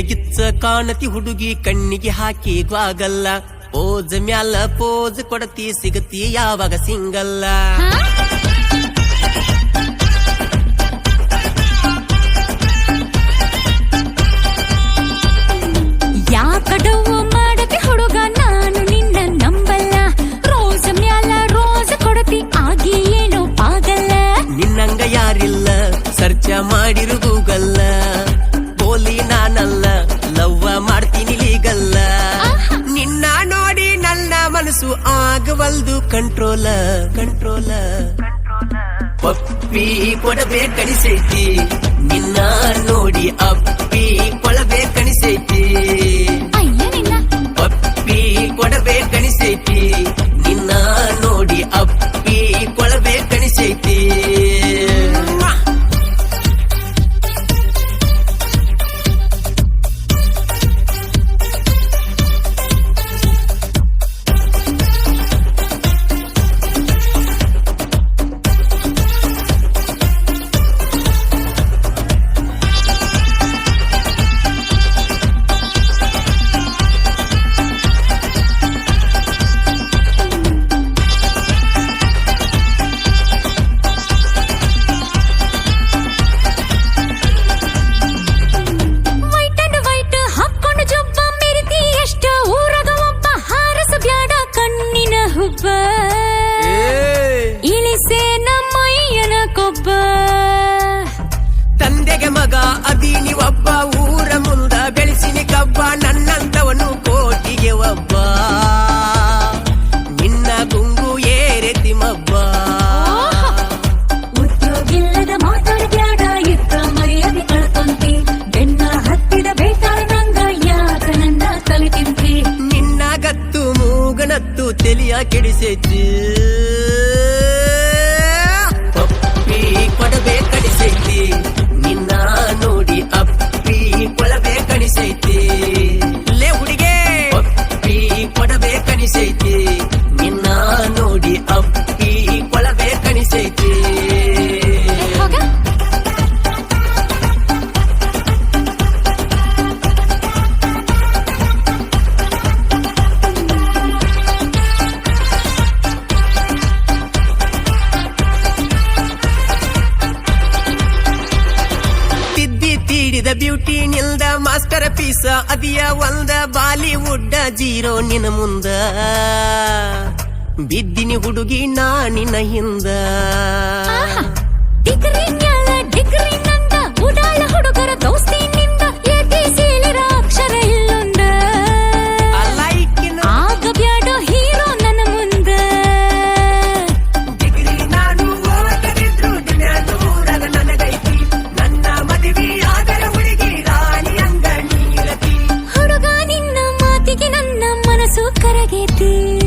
ಗಿಚ್ಚ ಕಾಣತಿ ಹುಡುಗಿ ಕಣ್ಣಿಗೆ ಹಾಕಿ ಗ್ವಾಗಲ್ಲ ಪೋಜ್ ಮ್ಯಾಲ ಪೋಜ್ ಕೊಡತಿ ಸಿಗತಿ ಯಾವಾಗ ಸಿಂಗಲ್ಲ. ಆಗವಲ್ದು ಕಂಟ್ರೋಲ ಕಂಟ್ರೋಲ ಪಪ್ಪಿ ಕೊಡಬೇ ಕಣಿಸೈತಿ ನಿನ್ನ ನೋಡಿ ಅಪ್ಪಿ ಕೊಳಬೇ ಕಣಿಸೈತಿ. ಪಪ್ಪಿ ಕೊಡಬೇ ಕಣಿಸೈತಿ. ತಂದೆಗೆ ಮಗ ಅದೀನಿ ಒಬ್ಬ ಊರ ಮುಂದ ಬೆಳೆಸಿನಿ ಕಬ್ಬ ನನ್ನಂತವನು ಕೋಟಿಗೆ ಒಬ್ಬ. ನಿನ್ನ ಗುಂಗು ಏರೆತಿ ತಿಮ್ಮಬ್ಬ ಉದ್ಯೋಗಿಲ್ಲದ ಮಾತಾಡ್ಬ್ಯಾಡ ಇದ್ದ ಮರ್ಯಾದೆ ಕಳ್ಕೊಂತಿ ಬೆನ್ನ ಹತ್ತಿದ ಬೇತಾಳ ನಂಗ ಯಾಕ ನನ್ನ ತಲೆ ತಿಂತಿ ನಿನ್ನ ಗತ್ತು ಮೂಗನತ್ತು ತಲಿಯ ಕೆಡಿಸೈತಿ ಕೊಡಬೇ ತೀಡಿದ ಬ್ಯೂಟಿ ನಿಲ್ದ ಮಾಸ್ಟರ್ ಪೀಸ, ಅದಿಯ ಒಂದ ಬಾಲಿವುಡ್ ಜೀರೋ ನಿನ್ನ ಮುಂದ. ಬಿದ್ದಿನಿ ಹುಡುಗಿ ನಾ ನಿನ್ನ ಹಿಂದ. ಕರಗಿತೀ